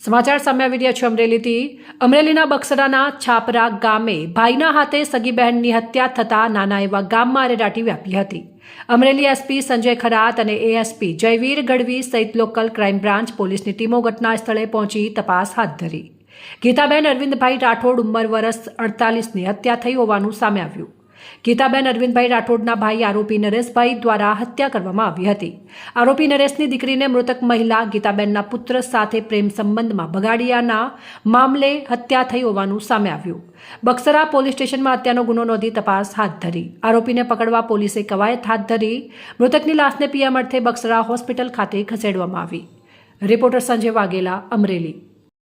સમાચાર સામે આવી રહ્યા છે અમરેલીથી. અમરેલીના બક્સરાના છાપરા ગામે ભાઈના હાથે સગી બહેનની હત્યા થતાં નાના એવા ગામમાં અરેરાટી વ્યાપી હતી. અમરેલી એસપી સંજય ખરાત અને એએસપી જયવીર ગઢવી સહિત લોકલ ક્રાઇમ બ્રાન્ચ પોલીસની ટીમો ઘટના સ્થળે પહોંચી તપાસ હાથ ધરી. ગીતાબેન અરવિંદભાઈ રાઠોડ ઉંમર વર્ષ અડતાલીસની હત્યા થઈ હોવાનું સામે આવ્યું. ગીતાબેન અરવિંદભાઈ રાઠોડના ભાઈ આરોપી નરેશભાઈ દ્વારા હત્યા કરવામાં આવી હતી. આરોપી નરેશની દીકરીને મૃતક મહિલા ગીતાબેનના પુત્ર સાથે પ્રેમ સંબંધમાં બગાડિયાના મામલે હત્યા થઈ હોવાનું સામે આવ્યું. બક્સરા પોલીસ સ્ટેશનમાં હત્યાનો ગુનો નોંધી તપાસ હાથ ધરી. આરોપીને પકડવા પોલીસે કવાયત હાથ ધરી મૃતકની લાશને પીએમ અર્થે બક્સરા હોસ્પિટલ ખાતે ખસેડવામાં આવી. રિપોર્ટર સંજય વાઘેલા, અમરેલી.